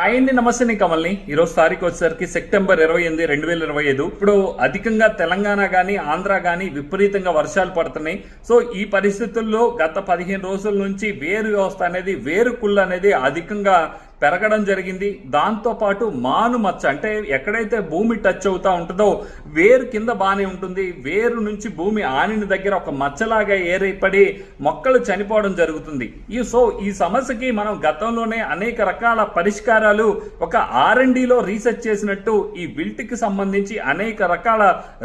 Hi అండి నమస్తే నేను కమల్ని. ఈరోజు తారీఖు వచ్చేసరికి సెప్టెంబర్ ఇరవై ఎనిమిది రెండు వేల ఇరవై ఐదు. ఇప్పుడు అధికంగా తెలంగాణ కానీ ఆంధ్ర కానీ విపరీతంగా వర్షాలు పడుతున్నాయి. సో ఈ పరిస్థితుల్లో గత పదిహేను రోజుల నుంచి వేరు వ్యవస్థ అనేది వేరు కుళ్ళు అనేది అధికంగా పెరగడం జరిగింది. దాంతోపాటు మాను మచ్చ అంటే ఎక్కడైతే భూమి టచ్ అవుతూ ఉంటుందో వేరు కింద బాగానే ఉంటుంది. వేరు నుంచి భూమి ఆనిన దగ్గర ఒక మచ్చలాగా ఏర్పడి మొక్కలు చనిపోవడం జరుగుతుంది. ఈ సో ఈ సమస్యకి మనం గతంలోనే అనేక రకాల పరిష్కారాలు ఒక ఆర్ఎండిలో రీసెర్చ్ చేసినట్టు ఈ విల్ట్కి సంబంధించి అనేక రకాల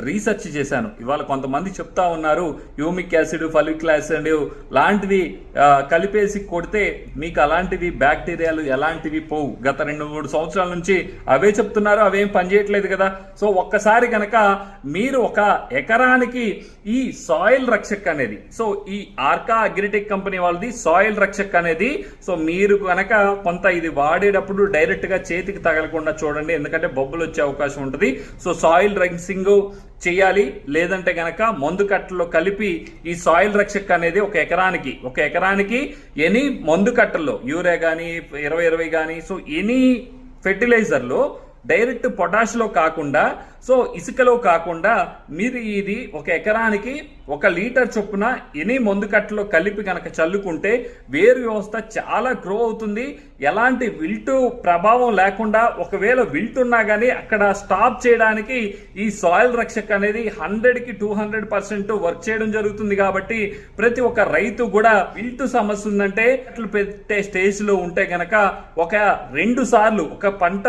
రీసెర్చ్ చేశాను. ఇవాళ కొంతమంది చెప్తా ఉన్నారు యూమిక్ యాసిడ్ ఫలిక్ యాసిడ్ లాంటివి కలిపేసి కొడితే మీకు అలాంటివి బ్యాక్టీరియాలు ఎలాంటి లాంటివి పోవు. గత రెండు మూడు సంవత్సరాల నుంచి అవే చెప్తున్నారు అవేం పనిచేయట్లేదు కదా. సో ఒక్కసారి కనుక మీరు ఒక ఎకరానికి ఈ సాయిల్ రక్షక్ అనేది సో ఈ ఆర్కా అగ్రిటెక్ కంపెనీ వాళ్ళది సాయిల్ రక్షక్ అనేది సో మీరు కనుక కొంత ఇది వాడేటప్పుడు డైరెక్ట్గా చేతికి తగలకుండా చూడండి. ఎందుకంటే బొబ్బులు వచ్చే అవకాశం ఉంటుంది. సో సాయిల్ రింగ్సింగ్ చేయాలి లేదంటే గనక మందు కట్టలో కలిపి ఈ సాయిల్ రక్షక్ అనేది ఒక ఎకరానికి ఒక ఎకరానికి ఎనీ మందు కట్టల్లో యూరియా కానీ ఇరవై ఇరవై కానీ సో ఎనీ ఫెర్టిలైజర్లో డైరెక్ట్ పొటాష్లో కాకుండా సో ఇసుకలో కాకుండా మీరు ఇది ఒక ఎకరానికి ఒక లీటర్ చొప్పున ఎనీ మందు కట్టలో కలిపి కనుక చల్లుకుంటే వేరు వ్యవస్థ చాలా గ్రో అవుతుంది. ఎలాంటి విల్టు ప్రభావం లేకుండా ఒకవేళ విల్ట్ ఉన్నా కానీ అక్కడ స్టాప్ చేయడానికి ఈ సాయిల్ రక్షక్ అనేది హండ్రెడ్కి టూ హండ్రెడ్ పర్సెంట్ వర్క్ చేయడం జరుగుతుంది కాబట్టి ప్రతి ఒక్క రైతు కూడా విల్టు సమస్య ఉందంటే అట్లు పెట్టే స్టేజ్లో ఉంటే కనుక ఒక రెండు సార్లు ఒక పంట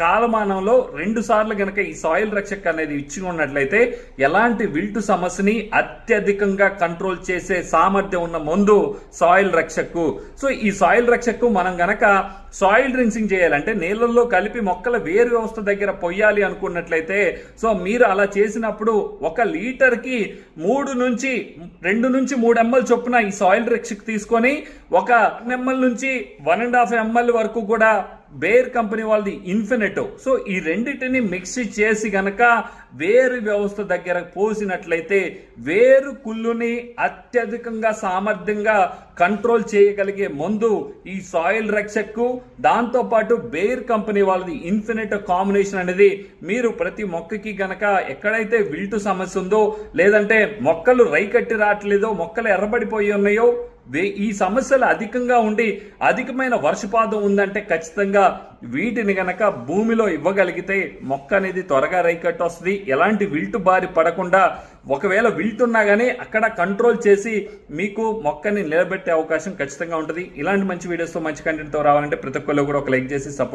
కాలమానంలో రెండు సార్లు గనక ఈ సాయిల్ రక్షక్ అనేది ఇచ్చి ఉన్నట్లయితే ఎలాంటి విల్టు సమస్యని అత్యధికంగా కంట్రోల్ చేసే సామర్థ్యం ఉన్న మందు సాయిల్ రక్షక్. సో ఈ సాయిల్ రక్షక్ మనం గనక సాయిల్ డ్రింక్సింగ్ చేయాలంటే నీళ్ళల్లో కలిపి మొక్కల వేరు వ్యవస్థ దగ్గర పొయ్యాలి అనుకున్నట్లయితే సో మీరు అలా చేసినప్పుడు ఒక లీటర్కి మూడు నుంచి రెండు నుంచి మూడు ఎంఎల్ చొప్పున ఈ సాయిల్ రక్షక్ తీసుకొని ఒక ఎంఎల్ నుంచి వన్ అండ్ హాఫ్ ఎంఎల్ వరకు కూడా బేర్ కంపెనీ వాళ్ళది ఇన్ఫినిటో. సో ఈ రెండింటిని మిక్స్ చేసి గనక వేరు వ్యవస్థ దగ్గర పోసినట్లయితే వేరు కుళ్ళుని అత్యధికంగా సామర్థ్యంగా కంట్రోల్ చేయగలిగే మందు ఈ సాయిల్ రక్షక్కు దాంతోపాటు బేర్ కంపెనీ వాళ్ళది ఇన్ఫినిట్ కాంబినేషన్ అనేది మీరు ప్రతి మొక్కకి గనక ఎక్కడైతే విల్టు సమస్య ఉందో లేదంటే మొక్కలు రైకట్టి రావట్లేదో మొక్కలు ఎర్రబడిపోయి ఉన్నాయో ఈ సమస్యలు అధికంగా ఉండి అధికమైన వర్షపాతం ఉందంటే ఖచ్చితంగా వీటిని గనక భూమిలో ఇవ్వగలిగితే మొక్క అనేది త్వరగా రైకట్టు వస్తుంది. ఎలాంటి విల్టు బారి పడకుండా ఒకవేళ విల్టున్నా కానీ అక్కడ కంట్రోల్ చేసి మీకు మొక్కని నిలబెట్టే అవకాశం ఖచ్చితంగా ఉంటుంది. ఇలాంటి మంచి వీడియోస్తో మంచి కంటెంట్తో రావాలంటే ప్రతి ఒక్కళ్ళు కూడా ఒక లైక్ చేసి సపోర్ట్